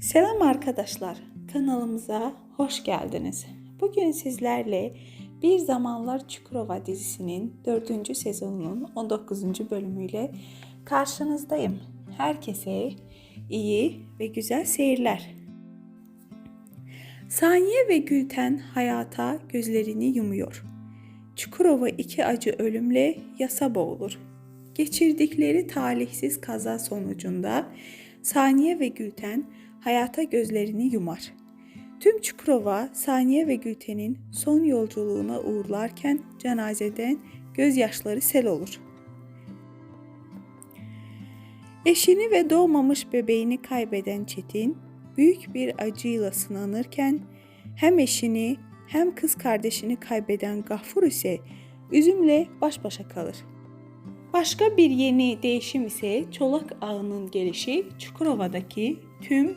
Selam arkadaşlar, kanalımıza hoş geldiniz. Bugün sizlerle Bir Zamanlar Çukurova dizisinin 4. sezonunun 19. bölümüyle karşınızdayım. Herkese iyi ve güzel seyirler. Saniye ve Gülten hayata gözlerini yumuyor. Çukurova iki acı ölümle yasa boğulur. Geçirdikleri talihsiz kaza sonucunda Saniye ve Gülten hayata gözlerini yumar. Tüm Çukurova Saniye ve Gülten'in son yolculuğuna uğurlarken cenazeden gözyaşları sel olur. Eşini ve doğmamış bebeğini kaybeden Çetin büyük bir acıyla sınanırken hem eşini hem kız kardeşini kaybeden Gafur ise üzümle baş başa kalır. Başka bir yeni değişim ise Çolak Ağı'nın gelişi Çukurova'daki tüm